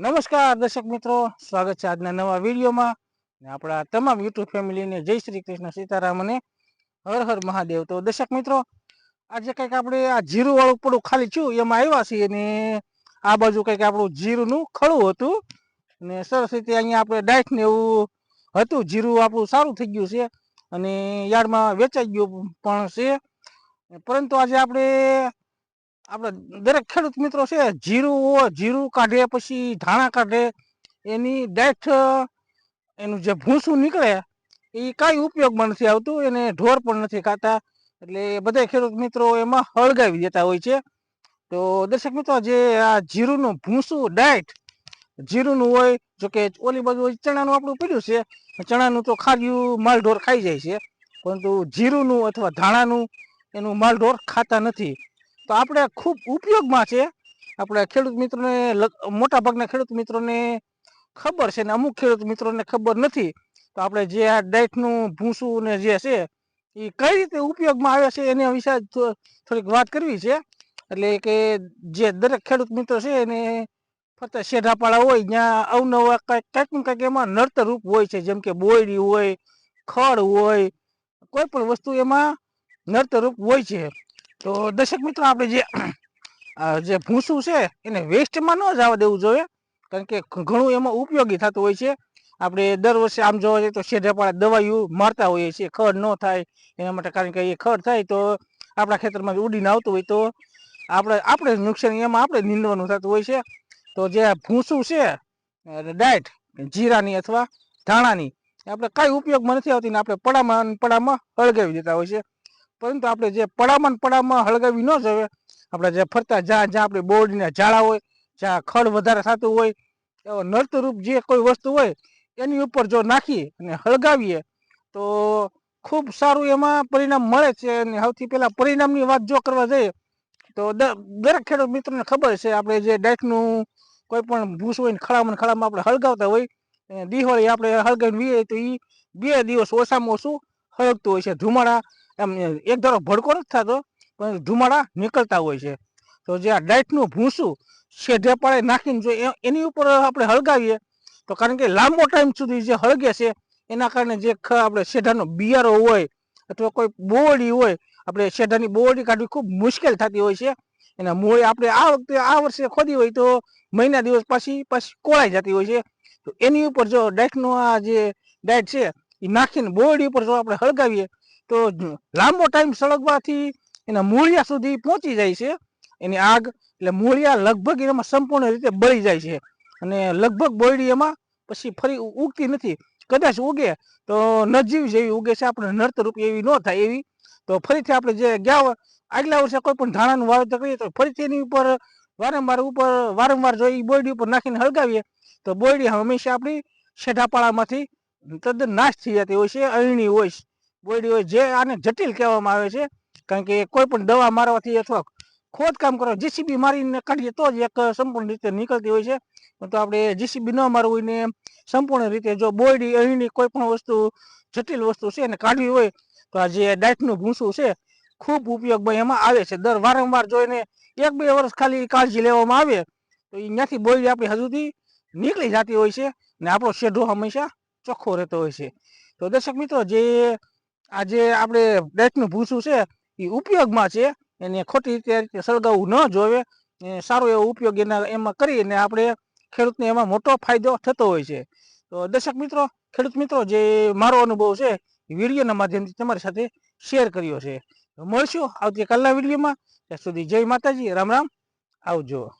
નમસ્કાર, દર્શક મિત્રો. સ્વાગત છે આજના નવા વિડીયોમાં. ને આપણા તમામ યુટ્યુબ ફેમિલીને જય શ્રી કૃષ્ણ સીતારામ અને હર હર મહાદેવ. તો દર્શક મિત્રો, આજે કંઈક આપણે આ જીરુવાળું પડું ખાલી છું, એમાં આવ્યા છીએ ને આ બાજુ કંઈક આપણું જીરુંનું ખડું હતું. ને સરસ રીતે અહીંયા આપણે ડાયટ ને એવું હતું. જીરું આપણું સારું થઈ ગયું છે અને યાર્ડમાં વેચાઈ ગયું પણ છે. પરંતુ આજે આપણે આપણે દરેક ખેડૂત મિત્રો છે, જીરું જીરું કાઢે, પછી ધાણા કાઢે, એની ડેઠ એનું જે ભૂસું નીકળે, એ કાંઈ ઉપયોગમાં નથી આવતું, એને ઢોર પણ નથી ખાતા. એટલે બધા ખેડૂત મિત્રો એમાં હળગાવી દેતા હોય છે. તો દર્શક મિત્રો, જે આ જીરુંનું ભૂસું ડાયટ જીરુંનું હોય જો કે ઓલી બાજુ ચણાનું આપણું પીડ્યું છે ચણાનું તો ખાર્યું માલઢોર ખાઈ જાય છે. પરંતુ જીરુંનું અથવા ધાણાનું એનું માલઢોર ખાતા નથી. તો આપણે ખૂબ ઉપયોગમાં છે. આપણે ખેડૂત મિત્રોને મોટાભાગના મોટા ભાગના ખેડૂત મિત્રોને ખબર છે ને અમુક ખેડૂત મિત્રોને ખબર નથી. તો આપણે જે આ ડાયટનું ભૂસું ને જે છે એ કઈ રીતે ઉપયોગમાં આવે છે એના વિશે થોડીક વાત કરવી છે. એટલે કે જે દરેક ખેડૂત મિત્ર છે એને ફરતા શેઢાપાળા હોય ત્યાં અવનવા કંઈક કંઈક ને કંઈક એમાં નડતર રૂપ હોય છે. જેમ કે બોયડી હોય, ખડ હોય, કોઈ પણ વસ્તુ એમાં નડતર રૂપ હોય છે. તો દર્શક મિત્રો, આપણે જે જે ભૂસું છે, એને વેસ્ટમાં ન જવા દેવું જોઈએ, કારણ કે ઘણું એમાં ઉપયોગી થતું હોય છે. આપણે દર વર્ષે આમ જોવા જઈએ તો શેઢાપાળા દવાઈઓ મારતા હોઈએ છીએ. ખડ ન થાય, એના માટે કારણ કે એ ખડ થાય તો આપણા ખેતરમાં ઉડીને આવતું હોય તો આપણે આપણે નુકસાન, એમાં આપણે નીંદવાનું થતું હોય છે. તો જે ભૂસું છે ડાયટ, જીરાની અથવા ધાણાની આપણે કાંઈ ઉપયોગમાં નથી આવતી ને આપણે પડામાં પડામાં હળગાવી દેતા હોય છે. પરંતુ આપણે જે પડામાં પડામાં હળગાવી ન જવે આપણે જે ફરતા, જ્યાં જ્યાં આપણે બોર્ડના ઝાડા હોય, જ્યાં ખડ વધારે થતું હોય, એવો નર્તરૂપ જે કોઈ વસ્તુ હોય, એની ઉપર જો નાખીએ અને હળગાવીએ, તો ખૂબ સારું એમાં પરિણામ મળે છે. અને સૌથી પહેલાં પરિણામની વાત જો કરવા જઈએ, તો દરેક ખેડૂત મિત્રોને ખબર છે, આપણે જે ડાયટનું કોઈ પણ ભૂસ હોય ને ખળામાં ખળામાં આપણે હળગાવતા હોય, અને દિવાળી આપણે હળગાવીને વીએ તો એ બે દિવસ ઓછામાં ઓછું હળગતું હોય છે. ધુમાડા એમ એક ધારો ભડકો નથી થતો, પણ ધુમાડા નીકળતા હોય છે. તો જે આ ડાયટનું ભૂસું શેઢે પાડે નાખીને જો એની ઉપર આપણે હળગાવીએ, તો કારણ કે લાંબો ટાઈમ સુધી જે હળગે છે, એના કારણે જે આપણે શેઢાનો બિયારો હોય અથવા કોઈ બોવડી હોય, આપણે શેઢાની બોવડી કાઢવી ખૂબ મુશ્કેલ થતી હોય છે. એના મૂળ આપણે આ વખતે, આ વર્ષે ખોદી હોય તો મહિના દિવસ પાછી પાછી કોળાઈ જતી હોય છે. તો એની ઉપર જો ડાયટનો આ જે ડાયટ છે એ નાખીને બોવડી ઉપર જો આપણે હળગાવીએ તો લાંબો ટાઈમ સળગવાથી એના મૂળિયા સુધી પહોંચી જાય છે. એની આગ એટલે મૂળિયા લગભગ એમાં સંપૂર્ણ રીતે બળી જાય છે. અને લગભગ બોયડી એમાં પછી ફરી ઉગતી નથી. કદાચ ઉગે તો નજીવ જેવી ઉગે છે. આપણે નર્તરૂપ એવી ન થાય એવી. તો ફરીથી આપણે જે ગયા આગલા વર્ષે કોઈ પણ ધાણાનું વાવેતર કરીએ તો ફરીથી એની ઉપર વારંવાર ઉપર વારંવાર જો એ બોયડી ઉપર નાખીને હળગાવીએ, તો બોયડી હંમેશા આપણી શેઢાપાળામાંથી તદ્દન નાશ થઈ જતી હોય છે અહીણી હોય છે. બોયડી હોય જે આને જટિલ કહેવામાં આવે છે, કારણ કે કોઈ પણ દવા મારવાથી અથવા ખોદકામ કરો જીસીબી મારીને કાઢીએ તો જ એક સંપૂર્ણ રીતે નીકળતી હોય છે. તો આપણે જીસીબી ન મારવું ને સંપૂર્ણ રીતે જો બોયડી અહીંની કોઈ પણ વસ્તુ, જટિલ વસ્તુ છે એને કાઢવી હોય, તો આ જે ડાયટનું ભૂસું છે, ખૂબ ઉપયોગમાં એમાં આવે છે. દર વારંવાર જો એને એક બે વર્ષ ખાલી કાળજી લેવામાં આવે, તો એ ત્યાંથી બોયડી આપણી હજુથી નીકળી જતી હોય છે ને આપણો શેઢો હંમેશા ચોખ્ખો રહેતો હોય છે. તો દર્શક મિત્રો, જે આ જે આપણે ડાયટનું ભૂસું છે એ ઉપયોગમાં છે એને ખોટી રીતે સળગાવવું ન જોવે. સારો એવો ઉપયોગ એના એમાં કરીને આપણે ખેડૂતને એમાં મોટો ફાયદો થતો હોય છે. તો દર્શક મિત્રો, ખેડૂત મિત્રો, જે મારો અનુભવ છે, એ વિડીયોના માધ્યમથી તમારી સાથે શેર કર્યો છે. મળશું આવતીકાલના વિડીયોમાં. ત્યાં સુધી જય માતાજી, રામ રામ. આવજો.